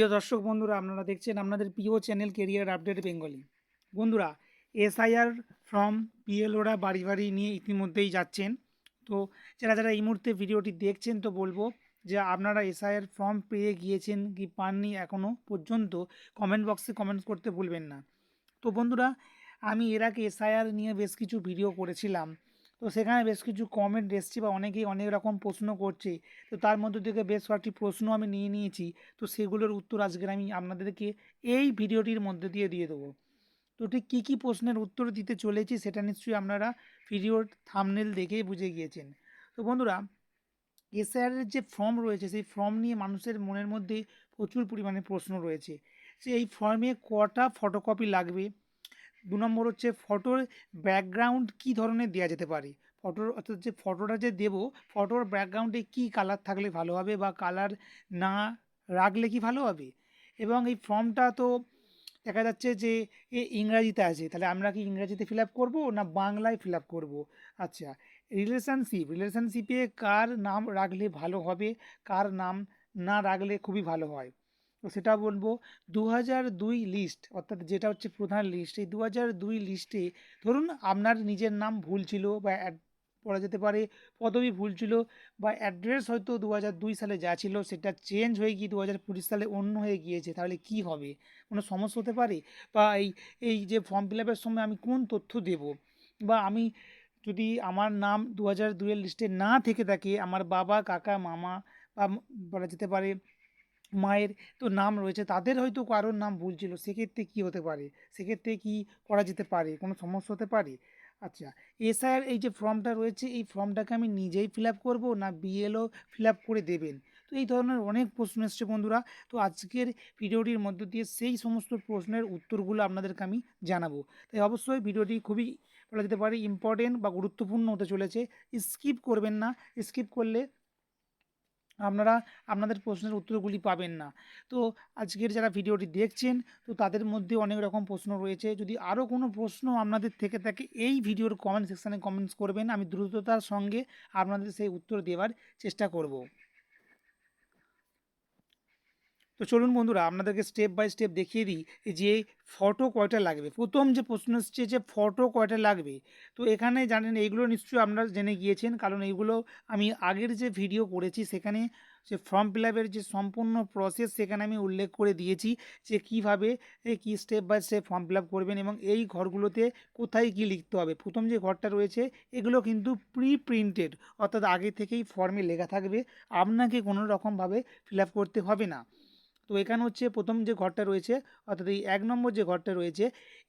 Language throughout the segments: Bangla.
প্রিয় দর্শক বন্ধুরা, আপনারা দেখছেন আপনাদের প্রিয় চ্যানেল কেরিয়ার আপডেট বেঙ্গলি বন্ধুরা এসআইআর ফর্ম পিএলওরা বাড়ি বাড়ি নিয়ে ইতিমধ্যেই যাচ্ছেন। তো যারা যারা এই মুহূর্তে ভিডিওটি দেখছেন, তো বলব যে আপনারা এসআইআর ফর্ম পেয়ে গিয়েছেন কি পাননি এখনও পর্যন্ত কমেন্ট বক্সে কমেন্ট করতে ভুলবেন না। তো বন্ধুরা, আমি এর আগে এসআইআর নিয়ে বেশ কিছু ভিডিও করেছিলাম। তো সেখানে বেশ কিছু কমেন্ট এসছে বা অনেকেই অনেক রকম প্রশ্ন করছে। তো তার মধ্যে থেকে বেশ কয়েকটি প্রশ্ন আমি নিয়ে নিয়েছি। তো সেগুলোর উত্তর আজকের আমি আপনাদেরকে এই ভিডিওটির মধ্যে দিয়ে দিয়ে দেবো। তো ঠিক কী কী প্রশ্নের উত্তর দিতে চলেছি সেটা নিশ্চয়ই আপনারা ভিডিওর থামনেল দেখেই বুঝে গিয়েছেন। তো বন্ধুরা এসআইআরের যে ফর্ম রয়েছে, সেই ফর্ম নিয়ে মানুষের মনের মধ্যে প্রচুর পরিমাণে প্রশ্ন রয়েছে। যে এই ফর্মে কটা ফটোকপি লাগবে? দু নম্বর হচ্ছে ফটোর ব্যাকগ্রাউন্ড কী ধরনের দেওয়া যেতে পারে? ফটোর অর্থাৎ যে ফটোটা যে দেবো ফটোর ব্যাকগ্রাউন্ডে কী কালার থাকলে ভালো হবে বা কালার না রাখলে কি ভালো হবে? এবং এই ফর্মটা তো দেখা যাচ্ছে যে এ ইংরাজিতে আছে, তাহলে আমরা কি ইংরাজিতে ফিল আপ করব না বাংলায় ফিল আপ করব? আচ্ছা রিলেশনশিপ রিলেশনশিপে কার নাম রাখলে ভালো হবে, কার নাম না রাখলে খুবই ভালো হয়? তো সেটা বলব দু দুই লিস্ট অর্থাৎ যেটা হচ্ছে প্রধান লিস্ট এই দু দুই লিস্টে ধরুন আপনার নিজের নাম ভুল ছিল বা পড়া যেতে পারে পদবি ভুল ছিল বা অ্যাড্রেস হয়তো দু দুই সালে যা ছিল সেটা চেঞ্জ হয়ে গিয়ে দু হাজার পঁচিশ সালে অন্য হয়ে গিয়েছে, তাহলে কি হবে? কোনো সমস্যা হতে পারে? বা এই এই যে ফর্ম ফিল আপের সময় আমি কোন তথ্য দেব? বা আমি যদি আমার নাম দু হাজার দুইয়ের লিস্টে না থেকে থাকে, আমার বাবা, কাকা, মামা বা বলা যেতে পারে মায়ের তো নাম রয়েছে, তাদের হয়তো কারোর নাম ভুল ছিল, সেক্ষেত্রে কী হতে পারে? সেক্ষেত্রে কি করা যেতে পারে? কোনো সমস্যা হতে পারে? আচ্ছা এসআইআর এই যে ফর্মটা রয়েছে, এই ফর্মটাকে আমি নিজেই ফিল আপ করব না বিএলও ফিল আপ করে দেবেন? তো এই ধরনের অনেক প্রশ্ন এসছে বন্ধুরা, তো আজকের ভিডিওটির মধ্য দিয়ে সেই সমস্ত প্রশ্নের উত্তরগুলো আপনাদেরকে আমি জানাব। তাই অবশ্যই ভিডিওটি খুবই বলা যেতে পারে ইম্পর্টেন্ট বা গুরুত্বপূর্ণ হতে চলেছে, স্কিপ করবেন না, স্কিপ করলে আপনারা আপনাদের প্রশ্নের উত্তরগুলি পাবেন না। তো আজকের যারা ভিডিওটি দেখছেন, তো তাদের মধ্যে অনেক রকম প্রশ্ন রয়েছে। যদি আরও কোনো প্রশ্ন আপনাদের থেকে থাকে, এই ভিডিওর কমেন্ট সেকশানে কমেন্টস করবেন। আমি দ্রুততার সঙ্গে আপনাদের সেই উত্তর দেওয়ার চেষ্টা করব। তো চলুন বন্ধুরা, আপনাদেরকে স্টেপ বাই স্টেপ দেখিয়ে দিই যে ফটো কয়টা লাগবে। প্রথম যে প্রশ্ন এসছে যে ফটো কয়টা লাগবে, তো এখানে জানেন, এইগুলো নিশ্চয়ই আপনারা জেনে গিয়েছেন, কারণ এইগুলো আমি আগের যে ভিডিও করেছি, সেখানে যে ফর্ম ফিল যে সম্পূর্ণ প্রসেস সেখানে আমি উল্লেখ করে দিয়েছি যে কীভাবে কী step by step form fill করবেন এবং এই ঘরগুলোতে কোথায় কী লিখতে হবে। প্রথম যে ঘরটা রয়েছে, এগুলো কিন্তু প্রি প্রিন্টেড অর্থাৎ আগে থেকেই ফর্মে লেখা থাকবে। আপনাকে কোনো রকমভাবে ফিল করতে হবে না। তো এখানে হচ্ছে প্রথম যে ঘরটা রয়েছে, অর্থাৎ এই এক নম্বর যে ঘরটা রয়েছে,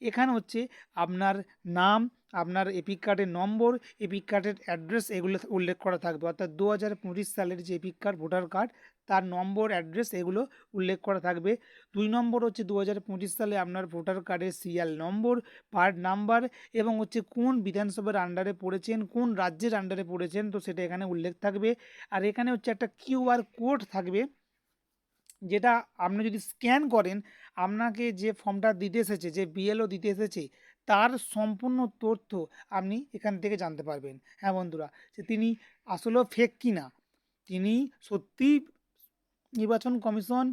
এখানে হচ্ছে আপনার নাম, আপনার এপিক কার্ডের নম্বর, এপিক কার্ডের অ্যাড্রেস এগুলো উল্লেখ করা থাকবে। অর্থাৎ দু হাজার পঁচিশ সালের যে এপিক কার্ড, ভোটার কার্ড, তার নম্বর, অ্যাড্রেস এগুলো উল্লেখ করা থাকবে। দুই নম্বর হচ্ছে দু হাজার পঁচিশ সালে আপনার ভোটার কার্ডের সিরিয়াল নম্বর, পার্ট নাম্বার এবং হচ্ছে কোন বিধানসভার আন্ডারে পড়েছেন, কোন রাজ্যের আন্ডারে পড়েছেন, তো সেটা এখানে উল্লেখ থাকবে। আর এখানে হচ্ছে একটা কিউআর কোড থাকবে। যেটা আপনি যদি স্ক্যান করেন, আপনাকে যে ফর্মটা দিতে এসেছে, যে বিএলও দিতে এসেছে, তার সম্পূর্ণ তথ্য আপনি এখান থেকে জানতে পারবেন। হ্যাঁ বন্ধুরা, যে তিনি আসলেও ফেক কি না তিনি সত্যিই নির্বাচন কমিশন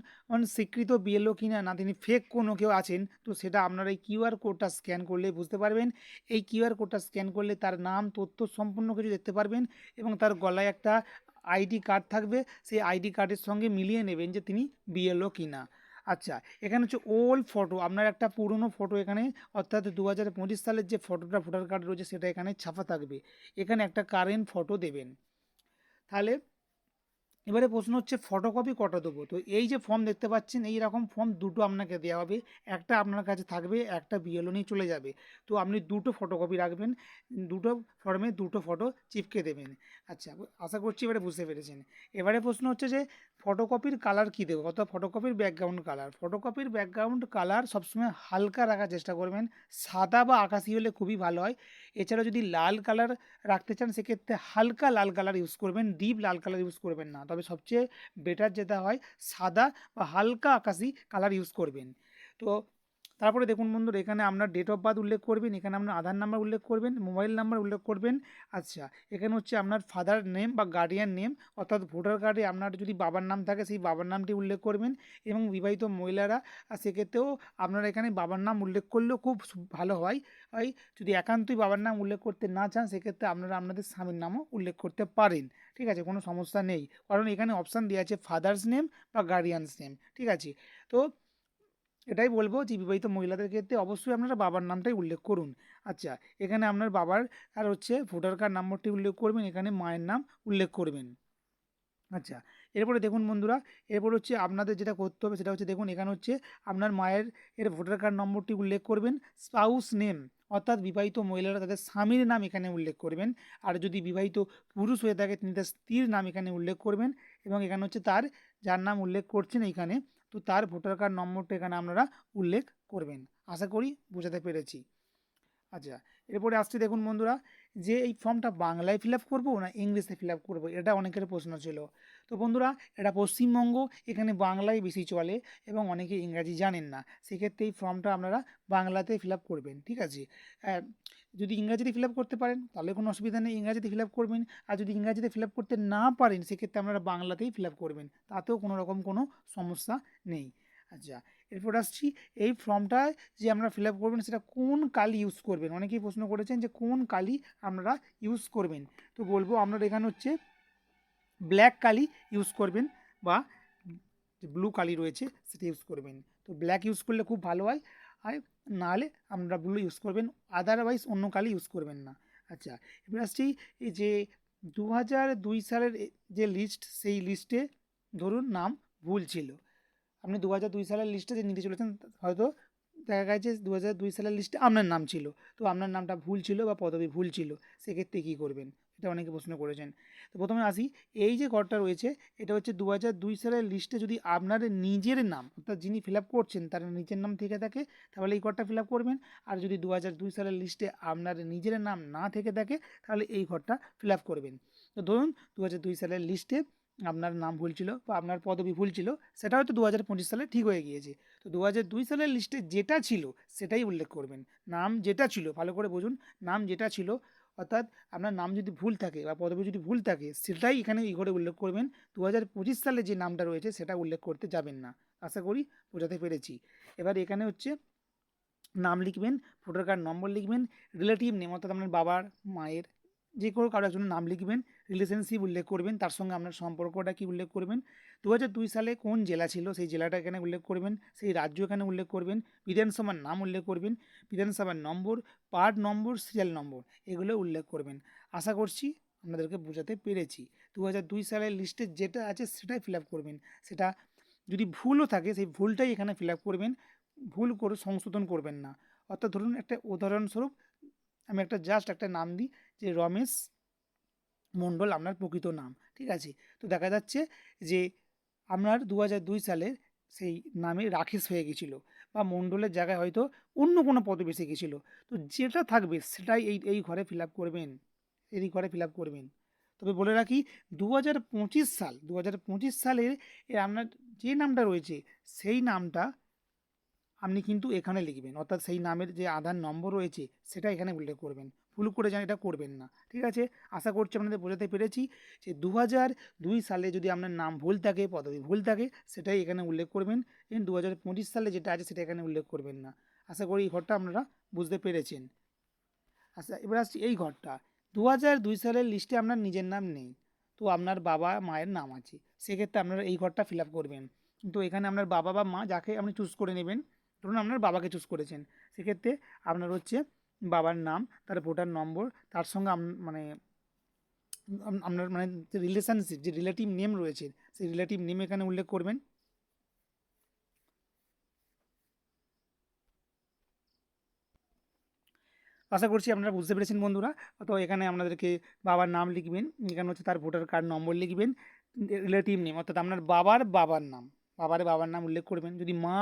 স্বীকৃত বিএলও কিনা না তিনি ফেক কোনো কেউ আছেন? তো সেটা আপনারা এই কিউআর কোডটা স্ক্যান করলে বুঝতে পারবেন। এই কিউআর কোডটা স্ক্যান করলে তার নাম, তথ্য সম্পূর্ণ কিছু দেখতে পারবেন এবং তার গলায় একটা আইডি কার্ড থাকবে, সেই আইডি কার্ডের সঙ্গে মিলিয়ে নেবেন যে তিনি বিএলও কিনা। আচ্ছা এখানে হচ্ছে ওল্ড ফটো আপনার একটা পুরনো ফটো এখানে, অর্থাৎ দু হাজার পঁচিশ সালের যে ফটোটা ভোটার কার্ড রয়েছে, সেটা এখানে ছাপা থাকবে। এখানে একটা কারেন্ট ফটো দেবেন। তাহলে এবারে প্রশ্ন হচ্ছে ফটোকপি কটা দেবো? তো এই যে ফর্ম দেখতে পাচ্ছেন, এই রকম ফর্ম দুটো আপনাকে দেওয়া হবে। একটা আপনার কাছে থাকবে, একটা বিএলও চলে যাবে। তো আপনি দুটো ফটোকপি রাখবেন, দুটো ফর্মে দুটো ফটো চিপকে দেবেন। আচ্ছা আশা করছি এবারে বুঝতে পেরেছেন। এবারে প্রশ্ন হচ্ছে যে ফটোকপির কালার কী দেবো? অর্থাৎ ফটোকপির ব্যাকগ্রাউন্ড কালার ফটোকপির ব্যাকগ্রাউন্ড কালার সবসময় হালকা রাখার চেষ্টা করবেন। সাদা বা আকাশি হলে খুবই ভালো হয়। এছাড়া যদি লাল কালার রাখতে চান, সেক্ষেত্রে হালকা লাল কালার ইউজ করবেন, ডিপ লাল কালার ইউজ করবেন না। তবে সবচেয়ে বেটার যেটা হয়, সাদা বা হালকা আকাশি কালার ইউজ করবেন। তো তারপরে দেখুন বন্ধুরা, এখানে আপনার ডেট অফ বার্থ উল্লেখ করবেন, এখানে আপনার আধার নাম্বার উল্লেখ করবেন মোবাইল নাম্বার উল্লেখ করবেন। আচ্ছা এখানে হচ্ছে আপনার ফাদার নেম বা গার্ডিয়ান নেম অর্থাৎ ভোটার কার্ডে আপনার যদি বাবার নাম থাকে, সেই বাবার নামটি উল্লেখ করবেন এবং বিবাহিত মহিলারা সেক্ষেত্রেও আপনারা এখানে বাবার নাম উল্লেখ করলেও খুব ভালো হয়। যদি একান্তই বাবার নাম উল্লেখ করতে না চান, সেক্ষেত্রে আপনারা আপনাদের স্বামীর নামও উল্লেখ করতে পারেন। ঠিক আছে, কোনো সমস্যা নেই। কারণ এখানে অপশান দেওয়া আছে ফাদার্স নেম বা গার্ডিয়ানস নেম ঠিক আছে, তো এটাই বলব যে বিবাহিত মহিলাদের ক্ষেত্রে অবশ্যই আপনারা বাবার নামটাই উল্লেখ করুন। আচ্ছা এখানে আপনার বাবার আর হচ্ছে ভোটার কার্ড নম্বরটি উল্লেখ করবেন, এখানে মায়ের নাম উল্লেখ করবেন। আচ্ছা এরপরে দেখুন বন্ধুরা, এরপর হচ্ছে আপনাদের যেটা করতে হবে সেটা হচ্ছে দেখুন, এখানে হচ্ছে আপনার মায়ের এর ভোটার কার্ড নম্বরটি উল্লেখ করবেন স্পাউস নেম অর্থাৎ বিবাহিত মহিলারা তাদের স্বামীর নাম এখানে উল্লেখ করবেন। আর যদি বিবাহিত পুরুষ হয়ে থাকে, তিনি তার স্ত্রীর নাম এখানে উল্লেখ করবেন এবং এখানে হচ্ছে তার, যার নাম উল্লেখ করছেন এইখানে তো তার ভোটার কার্ড নম্বরটা এখানে আপনারা উল্লেখ করবেন। আশা করি বোঝাতে পেরেছি। আচ্ছা এরপরে আসছে দেখুন বন্ধুরা, যে এই ফর্মটা বাংলায় ফিল আপ করব না ইংলিশে ফিল আপ করব? এটা অনেকের প্রশ্ন ছিল। তো বন্ধুরা, এটা পশ্চিমবঙ্গ, এখানে বাংলায় বেশি চলে এবং অনেকে ইংরাজি জানেন না। সেক্ষেত্রে এই ফর্মটা আপনারা বাংলাতে ফিল আপ করবেন, ঠিক আছে? যদি ইংরাজিতে ফিল আপ করতে পারেন, তাহলে কোনো অসুবিধা নেই। ইংরাজিতে ফিল আপ করবেন, আর যদি ইংরাজিতে ফিল আপ করতে না পারেন, সেক্ষেত্রে আপনারা বাংলাতেই ফিল আপ করবেন। তাতেও কোনো রকম কোনো সমস্যা নেই। আচ্ছা এরপর আসছি, এই ফর্মটায় যে আমরা ফিল আপ করবেন, সেটা কোন কালি ইউজ করবেন? অনেকেই প্রশ্ন করেছেন যে কোন কালি আপনারা ইউজ করবেন? তো বলব আপনারা এখানে হচ্ছে ব্ল্যাক কালি ইউজ করবেন, বা ব্লু কালি রয়েছে, সেটা ইউজ করবেন। তো ব্ল্যাক ইউজ করলে খুব ভালো হয়। আর নাহলে আপনারা ব্লু ইউজ করবেন আদারওয়াইজ অন্য কালি ইউজ করবেন না। আচ্ছা এবার আসছি যে দু হাজার দুই সালের যে লিস্ট সেই লিস্টে ধরুন নাম ভুল ছিল। আপনি দু হাজার দুই সালের লিস্টে যে নিতে চলেছেন, হয়তো দেখা গেছে দু হাজার দুই সালের লিস্টে আপনার নাম ছিল। তো আপনার নামটা ভুল ছিল বা পদবি ভুল ছিল, সেক্ষেত্রে কী করবেন? এটা অনেকে প্রশ্ন করেছেন। তো প্রথমে আসি, এই যে ঘরটা রয়েছে, এটা হচ্ছে দু দুই সালের লিস্টে যদি আপনার নিজের নাম, অর্থাৎ যিনি ফিল আপ করছেন, তার নিজের নাম থেকে থাকে, তাহলে এই ঘরটা ফিল আপ করবেন। আর যদি দু দুই সালের লিস্টে আপনার নিজের নাম না থেকে থাকে, তাহলে এই ঘরটা ফিল আপ করবেন। তো ধরুন দু দুই সালের লিস্টে আপনার নাম ভুল ছিল বা আপনার পদবি ভুল ছিল, সেটা হয়তো দু হাজার পঁচিশ সালে ঠিক হয়ে গিয়েছে। তো দু হাজার দুই সালের লিস্টে যেটা ছিল, সেটাই উল্লেখ করবেন। নাম যেটা ছিল, ভালো করে বুঝুন, নাম যেটা ছিল অর্থাৎ আপনার নাম যদি ভুল থাকে বা পদবি যদি ভুল থাকে, সেটাই এখানে এই ঘরে উল্লেখ করবেন। দু হাজার পঁচিশ সালে যে নামটা রয়েছে, সেটা উল্লেখ করতে যাবেন না। আশা করি বোঝাতে পেরেছি। এবার এখানে হচ্ছে নাম লিখবেন, ভোটার কার্ড নম্বর লিখবেন রিলেটিভ নেম অর্থাৎ আপনার বাবার, মায়ের, যে কোনো কারও একজনের নাম লিখবেন রিলেশনশিপ উল্লেখ করবেন, তার সঙ্গে আপনার সম্পর্কটা কি উল্লেখ করবেন দু দুই সালে কোন জেলা ছিল? সেই জেলাটা এখানে উল্লেখ করবেন, সেই রাজ্য এখানে উল্লেখ করবেন, বিধানসভার নাম উল্লেখ করবেন, বিধানসভার নম্বর, পার্ট নম্বর, সিরিয়াল নম্বর, এগুলো উল্লেখ করবেন। আশা করছি আপনাদেরকে বোঝাতে পেরেছি। দু দুই সালের লিস্টে যেটা আছে সেটাই ফিল আপ করবেন। সেটা যদি ভুলও থাকে, সেই ভুলটাই এখানে ফিল আপ করবেন, ভুল করে সংশোধন করবেন না। অর্থাৎ ধরুন একটা উদাহরণস্বরূপ, আমি একটা জাস্ট একটা নাম দিই, যে রমেশ মণ্ডল, আপনার প্রকৃত নাম, ঠিক আছে? তো দেখা যাচ্ছে যে আপনার দু দুই সালের সেই নামে রাকেশ হয়ে গেছিল বা মণ্ডলের জায়গায় হয়তো অন্য কোনো পদবি এসে গেছিল। তো যেটা থাকবে সেটাই এই এই ঘরে ফিল আপ করবেন, এই ঘরে ফিল আপ করবেন। তবে বলে রাখি দু হাজার পঁচিশ সাল দু হাজার পঁচিশ সালের আপনার যে নামটা রয়েছে, সেই নামটা আপনি কিন্তু এখানে লিখবেন। অর্থাৎ সেই নামের যে আধার নম্বর রয়েছে, সেটা এখানে উল্লেখ করবেন। ভুল করে যান, এটা করবেন না। ঠিক আছে? আশা করছি আপনাদের বোঝাতে পেরেছি যে দু দুই সালে যদি আপনার নাম ভুল থাকে, পদবি ভুল থাকে, সেটাই এখানে উল্লেখ করবেন। এবং দু হাজার পঁচিশ সালে যেটা আছে, সেটা এখানে উল্লেখ করবেন না। আশা করি এই ঘরটা আপনারা বুঝতে পেরেছেন। আচ্ছা এবার আসছি এই ঘরটা। দু দুই সালের লিস্টে আপনার নিজের নাম নেই, তো আপনার বাবা মায়ের নাম আছে। সেক্ষেত্রে আপনারা এই ঘরটা ফিল আপ করবেন। তো এখানে আপনার বাবা বা মা যাকে আপনি চুজ করে নেবেন, ধরুন আপনার বাবাকে চুজ করেছেন। সেক্ষেত্রে আপনার হচ্ছে বাবার নাম, তার ভোটার নম্বর, তার সঙ্গে মানে আপনার মানে যে রিলেশনশিপ যে রিলেটিভ নেম রয়েছে, সেই রিলেটিভ নেম এখানে উল্লেখ করবেন। আশা করছি আপনারা বুঝতে পেরেছেন বন্ধুরা। তো এখানে আপনাদেরকে বাবার নাম লিখবেন, এখানে হচ্ছে তার ভোটার কার্ড, নম্বর লিখবেন রিলেটিভ নেম অর্থাৎ আপনার বাবার বাবার নাম। বাবার বাবার নাম উল্লেখ করবেন। যদি মা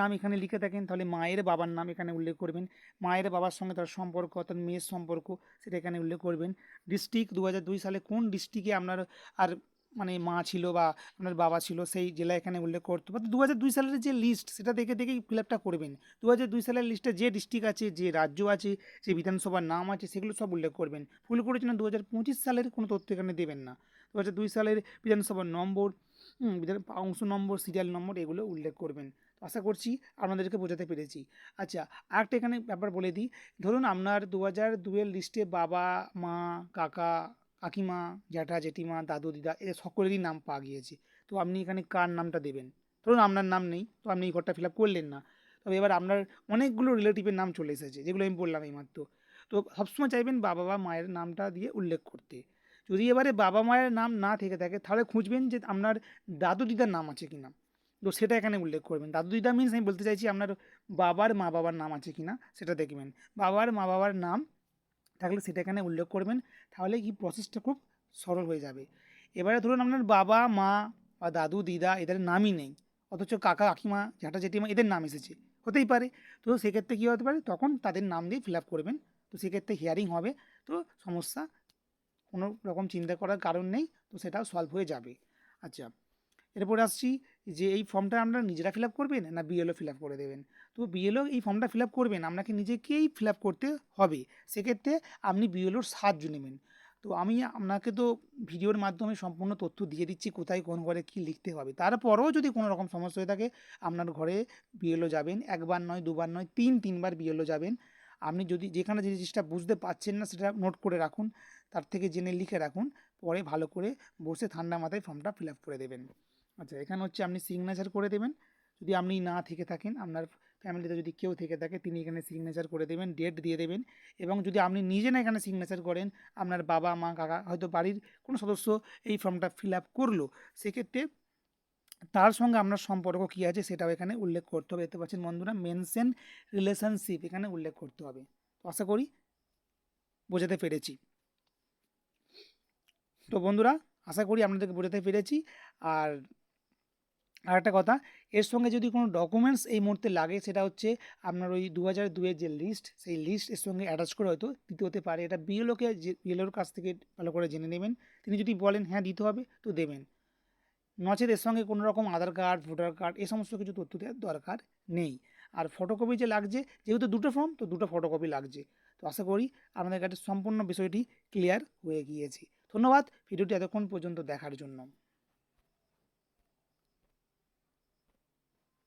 নাম এখানে লিখে থাকেন, তাহলে মায়ের বাবার নাম এখানে উল্লেখ করবেন। মায়ের বাবার সঙ্গে তার সম্পর্ক, অর্থাৎ মেয়ের সম্পর্ক, সেটা এখানে উল্লেখ করবেন। ডিস্ট্রিক্ট দু হাজার দুই সালে কোন ডিস্ট্রিক্টে আপনার আর মানে মা ছিল বা আপনার বাবা ছিল, সেই জেলা এখানে উল্লেখ করতে পারতো দু হাজার দুই সালের যে লিস্ট সেটা দেখে দেখেই ফিল আপটা করবেন। দু হাজার দুই সালের লিস্টে যে ডিস্ট্রিক্ট আছে, যে রাজ্য আছে, যে বিধানসভার নাম আছে, সেগুলো সব উল্লেখ করবেন। ভুল করেছেন দু হাজার পঁচিশ সালের কোনো তথ্য এখানে দেবেন না। দু হাজার দুই সালের বিধানসভার নম্বর অংশ নম্বর সিরিয়াল নম্বর এগুলো উল্লেখ করবেন। আশা করছি আপনাদেরকে বোঝাতে পেরেছি। আচ্ছা আরেকটা এখানে ব্যাপার বলে দিই। ধরুন আপনার দু হাজার দুয়ের লিস্টে বাবা, মা, কাকা, কাকিমা, জ্যাঠা, জেঠিমা, দাদু, দিদা এদের সকলেরই নাম পাওয়া গিয়েছে। তো আপনি এখানে কার নামটা দেবেন? ধরুন আপনার নাম নেই, তো আপনি এই ঘরটা ফিল আপ করলেন না। তবে এবার আপনার অনেকগুলো রিলেটিভের নাম চলে এসেছে, যেগুলো আমি বললাম এইমাত্র। তো সবসময় চাইবেন বাবা বা মায়ের নামটা দিয়ে উল্লেখ করতে। যদি এবারে বাবা মায়ের নাম না থেকে থাকে, তাহলে খুঁজবেন যে আপনার দাদু দিদার নাম আছে কিনা। তো সেটা এখানে উল্লেখ করবেন। দাদু দিদা মিনস আমি বলতে চাইছি আপনার বাবার মা বাবার নাম আছে কি না সেটা দেখবেন। বাবার মা বাবার নাম থাকলে সেটা এখানে উল্লেখ করবেন, তাহলে কি প্রসেসটা খুব সরল হয়ে যাবে। এবারে ধরুন আপনার বাবা, মা বা দাদু, দিদা এদের নামই নেই, অথচ কাকা, কাকিমা, জ্যাঠা, জেঠিমা এদের নাম এসেছে। হতেই পারে। তো সেক্ষেত্রে কী হতে পারে? তখন তাদের নাম দিয়ে ফিল আপ করবেন। তো সেক্ষেত্রে হিয়ারিং হবে। তো সমস্যা কোনো রকম চিন্তা করার কারণ নেই, তো সেটাও সলভ হয়ে যাবে। আচ্ছা এরপরে আসছি যে এই ফর্মটা আপনারা নিজেরা ফিল আপ করবেন না বিএলও ফিল আপ করে দেবেন? তো বিএলও এই ফর্মটা ফিল আপ করবেন, আপনাকে নিজেকেই ফিল আপ করতে হবে। সেক্ষেত্রে আপনি বিএলওর সাহায্য নেবেন। তো আমি আপনাকে তো ভিডিওর মাধ্যমে সম্পূর্ণ তথ্য দিয়ে দিচ্ছি, কোথায়, কোন ঘরে কী লিখতে হবে। তারপরেও যদি কোনো রকম সমস্যা হয়ে থাকে, আপনার ঘরে বিএলও যাবেন, একবার নয়, দুবার নয়, তিন, তিনবার বিএলও যাবেন। আপনি যদি যেখানে যে জিনিসটা বুঝতে পারছেন না সেটা নোট করে রাখুন, তার থেকে জেনে লিখে রাখুন, পরে ভালো করে বসে ঠান্ডা মাথায় ফর্মটা ফিল আপ করে দেবেন। আচ্ছা এখানে হচ্ছে আপনি সিগনেচার করে দেবেন। যদি আপনি না থেকে থাকেন, আপনার ফ্যামিলিতে যদি কেউ থেকে থাকে, তিনি এখানে সিগনেচার করে দেবেন ডেট দিয়ে দেবেন। এবং যদি আপনি নিজে না এখানে সিগনেচার করেন, আপনার বাবা, মা, কাকা হয়তো বাড়ির কোনো সদস্য এই ফর্মটা ফিল আপ করল, সেক্ষেত্রে তার সঙ্গে আপনার সম্পর্ক কী আছে সেটাও এখানে উল্লেখ করতে হবে। দেখতে পাচ্ছেন বন্ধুরা মেনশন রিলেশনশিপ এখানে উল্লেখ করতে হবে। তো আশা করি বোঝাতে পেরেছি। তো বন্ধুরা, আশা করি আপনাদেরকে বোঝাতে পেরেছি। আর আর একটা কথা, এর সঙ্গে যদি কোনো ডকুমেন্টস এই মুহূর্তে লাগে, সেটা হচ্ছে আপনার ওই দু হাজার দুয়ের যে লিস্ট সেই লিস্ট এর সঙ্গে অ্যাটাচ করে হয়তো দিতে হতে পারে। এটা বিএলওকে বিএলওর কাছ থেকে ভালো করে জেনে নেবেন। তিনি যদি বলেন হ্যাঁ দিতে হবে, তো দেবেন। নচেত এর সঙ্গে কোনো রকম আধার কার্ড, ভোটার কার্ড, এ সমস্ত কিছু তথ্য দেওয়ার দরকার নেই। আর ফটোকপি যে লাগছে, যেহেতু দুটো ফর্ম তো দুটো ফটোকপি লাগছে। তো আশা করি আপনাদের কাছে সম্পূর্ণ বিষয়টি ক্লিয়ার হয়ে গিয়েছে। ধন্যবাদ, ভিডিওটি এতক্ষণ পর্যন্ত দেখার জন্য।